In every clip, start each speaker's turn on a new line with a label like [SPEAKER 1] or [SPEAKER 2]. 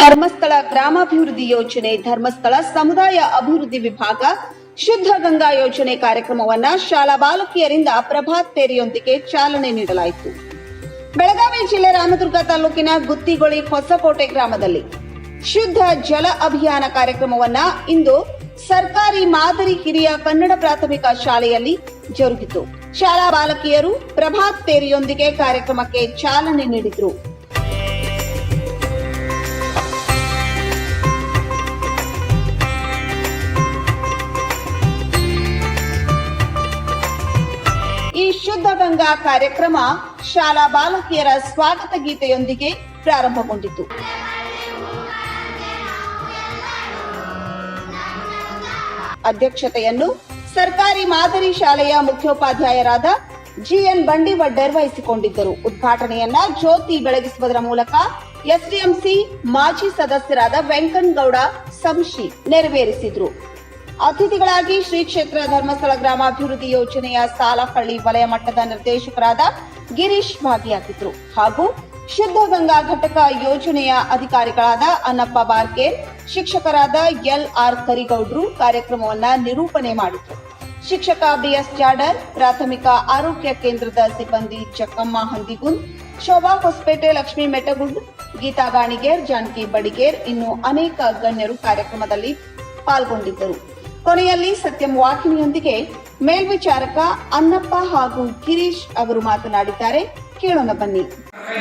[SPEAKER 1] ಧರ್ಮಸ್ಥಳ ಗ್ರಾಮಾಭಿವೃದ್ಧಿ ಯೋಜನೆ ಧರ್ಮಸ್ಥಳ ಸಮುದಾಯ ಅಭಿವೃದ್ಧಿ ವಿಭಾಗ ಶುದ್ಧ ಗಂಗಾ ಯೋಜನೆ ಕಾರ್ಯಕ್ರಮವನ್ನ ಶಾಲಾ ಬಾಲಕಿಯರಿಂದ ಪ್ರಭಾತ್ ಫೇರಿಯೊಂದಿಗೆ ಚಾಲನೆ ನೀಡಲಾಯಿತು. ಬೆಳಗಾವಿ ಜಿಲ್ಲೆ ರಾಮದುರ್ಗ ತಾಲೂಕಿನ ಗುತ್ತಿಗೊಳಿ ಹೊಸಕೋಟೆ ಗ್ರಾಮದಲ್ಲಿ ಶುದ್ಧ ಜಲ ಅಭಿಯಾನ ಕಾರ್ಯಕ್ರಮವನ್ನ ಇಂದು ಸರ್ಕಾರಿ ಮಾದರಿ ಹಿರಿಯ ಕನ್ನಡ ಪ್ರಾಥಮಿಕ ಶಾಲೆಯಲ್ಲಿ ಜರುಗಿತು. ಶಾಲಾ ಬಾಲಕಿಯರು ಪ್ರಭಾತ್ ಫೇರಿಯೊಂದಿಗೆ ಕಾರ್ಯಕ್ರಮಕ್ಕೆ ಚಾಲನೆ ನೀಡಿದ್ರು. ಗಂಗಾ ಕಾರ್ಯಕ್ರಮ ಶಾಲಾ ಬಾಲಕಿಯರ ಸ್ವಾಗತ ಗೀತೆಯೊಂದಿಗೆ ಪ್ರಾರಂಭಗೊಂಡಿತು. ಅಧ್ಯಕ್ಷತೆಯನ್ನು ಸರ್ಕಾರಿ ಮಾದರಿ ಶಾಲೆಯ ಮುಖ್ಯೋಪಾಧ್ಯಾಯರಾದ ಜಿಎನ್ ಬಂಡಿವಡ್ಡರ್ ವಹಿಸಿಕೊಂಡಿದ್ದರು ಉದ್ಘಾಟನೆಯನ್ನ ಜ್ಯೋತಿ ಬೆಳಗಿಸುವುದರ ಮೂಲಕ ಎಸ್ಡಿಎಂಸಿ ಮಾಜಿ ಸದಸ್ಯರಾದ ವೆಂಕನಗೌಡ ಸಂಶಿ ನೆರವೇರಿಸಿದ್ರು. ಅತಿಥಿಗಳಾಗಿ ಶ್ರೀ ಕ್ಷೇತ್ರ ಧರ್ಮಸ್ಥಳ ಗ್ರಾಮಾಭಿವೃದ್ಧಿ ಯೋಜನೆಯ ಸಾಲಹಳ್ಳಿ ವಲಯ ಮಟ್ಟದ ನಿರ್ದೇಶಕರಾದ ಗಿರೀಶ್ ಭಾಗಿಯಾಗಿದ್ದರು ಹಾಗೂ ಶುದ್ಧ ಗಂಗಾ ಘಟಕ ಯೋಜನೆಯ ಅಧಿಕಾರಿಗಳಾದ ಅನ್ನಪ್ಪ ಬಾರ್ಕೇರ್ ಶಿಕ್ಷಕರಾದ ಎಲ್ ಆರ್ ಕರಿಗೌಡ್ರು ಕಾರ್ಯಕ್ರಮವನ್ನ ನಿರೂಪಣೆ ಮಾಡಿದರು. ಶಿಕ್ಷಕ ಬಿಎಸ್ ಜಾಡರ್, ಪ್ರಾಥಮಿಕ ಆರೋಗ್ಯ ಕೇಂದ್ರದ ಸಿಬ್ಬಂದಿ ಚಕ್ಕಮ್ಮ ಹಂದಿಗುಂದ್, ಶೋಭಾ ಹೊಸಪೇಟೆ ಲಕ್ಷ್ಮೀ ಮೆಟಗುಂಡ್ ಗೀತಾ ಗಾಣಿಗೇರ್, ಜಾನಕಿ ಬಡಿಗೇರ್ ಇನ್ನು ಅನೇಕ ಗಣ್ಯರು ಕಾರ್ಯಕ್ರಮದಲ್ಲಿ ಪಾಲ್ಗೊಂಡಿದ್ದರು. ಕೊನೆಯಲ್ಲಿ ಸತ್ಯಂ ವಾಹಿನಿಯೊಂದಿಗೆ ಮೇಲ್ವಿಚಾರಕ ಅನ್ನಪ್ಪ ಹಾಗೂ ಗಿರೀಶ್ ಅವರು ಮಾತನಾಡಿದ್ದಾರೆ. ಕೇಳೋಣ ಬನ್ನಿ.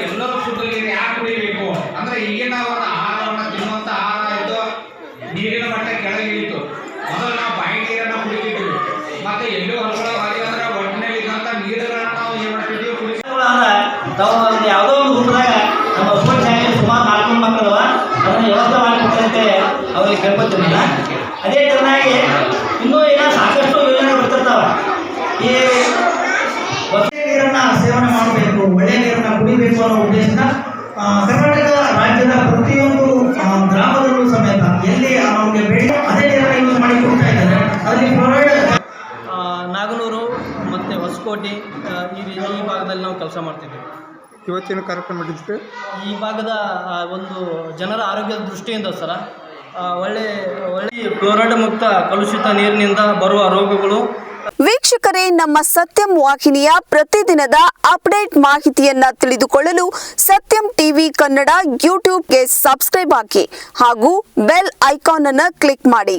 [SPEAKER 2] ಎಲ್ಲರೂ ಶುದ್ಧ ನೀರು ಯಾಕೆ ಕುಡಿಬೇಕು? ಅಂದ್ರೆ ಈಗಿನ ಒಂದು ಆಹಾರವನ್ನು ತಿನ್ನುವಂತ ಆಹಾರ ಇದು ನೀರಿನ ಮಟ್ಟ ಕೆಳಗೆ ಇಳಿತು ಮೊದಲು ನಾವು ಬಾಯಿ ನೀರನ್ನ ಕುಡಿತಿದ್ವಿ. ಮತ್ತೆ ಎಲ್ಲೂ ಹೊರಗಡೆ ಹೋಗಿ ಅಂದ್ರೆ ಒಟ್ಟಿನಲ್ಲಿ ಇದ್ದಂತ ನೀರುಗಳನ್ನ ನಾವು ಏನ್ ಮಾಡ್ತಿದ್ವಿ? ಕುಡಿಸಿ
[SPEAKER 3] ಅಂದ್ರೆ ಒಂದು ಯಾವುದೋ ಒಂದು ರೂಪದಾಗ ನಮ್ಮ ಸುಮಾರು ನಾಲ್ಕು ಮಕ್ಕಳು ಅದನ್ನ ವ್ಯವಸ್ಥೆ ಮಾಡಿಕೊಟ್ಟಂತೆ ಅವರಿಗೆ ಕೇಳ್ಕೊತೀನಿ. ಅದೇ ತರನಾಗಿ ಇನ್ನೂ ಈಗ ಸಾಕಷ್ಟು ಯೋಜನೆ ಬರ್ತಿರ್ತಾವ. ಈ ಹೊಸ ನೀರನ್ನ ಸೇವನೆ ಮಾಡಬೇಕು ಒಳ್ಳೆ ನೀರನ್ನ ಕುಡಿಬೇಕು ಅನ್ನೋ ಉದ್ದೇಶದಿಂದ ಕರ್ನಾಟಕ ರಾಜ್ಯದ ಪ್ರತಿಯೊಂದು ಗ್ರಾಮದಲ್ಲೂ ಸಮೇತ ಎಲ್ಲಿ ನಮಗೆ ಬೇಡ ಅದೇ ನೀರನ್ನ ಯೂಸ್ ಮಾಡಿ ಕೊಡ್ತಾ ಇದ್ದಾರೆ. ಅದರಲ್ಲಿ
[SPEAKER 4] ಆ, ನಾಗನೂರು ಮತ್ತು ಹೊಸಕೋಟೆ ಈ ಭಾಗದಲ್ಲಿ ನಾವು ಕೆಲಸ ಮಾಡ್ತಿದ್ದೀವಿ
[SPEAKER 5] ಇವತ್ತಿನ ಕಾರ್ಯಕ್ರಮ ನಡೆಸಿದ್ರೆ
[SPEAKER 4] ಈ ಭಾಗದ ಒಂದು ಜನರ ಆರೋಗ್ಯದ ದೃಷ್ಟಿಯಿಂದ ಸರ ಒಳ್ಳೆ ಕ್ಲೋರೈಡ್ ಮುಕ್ತ ಕಲುಷಿತ ನೀರಿನಿಂದ ಬರುವ ರೋಗಗಳು
[SPEAKER 1] ವೀಕ್ಷಕರೇ, ನಮ್ಮ ಸತ್ಯಂ ವಾಹಿನಿಯ ಪ್ರತಿದಿನದ ಅಪ್ಡೇಟ್ ಮಾಹಿತಿಯನ್ನ ತಿಳಿದುಕೊಳ್ಳಲು ಸತ್ಯಂ ಟಿವಿ ಕನ್ನಡ ಯೂಟ್ಯೂಬ್ಗೆ ಸಬ್ಸ್ಕ್ರೈಬ್ ಹಾಕಿ ಹಾಗೂ ಬೆಲ್ ಐಕಾನ್ ಅನ್ನು ಕ್ಲಿಕ್ ಮಾಡಿ.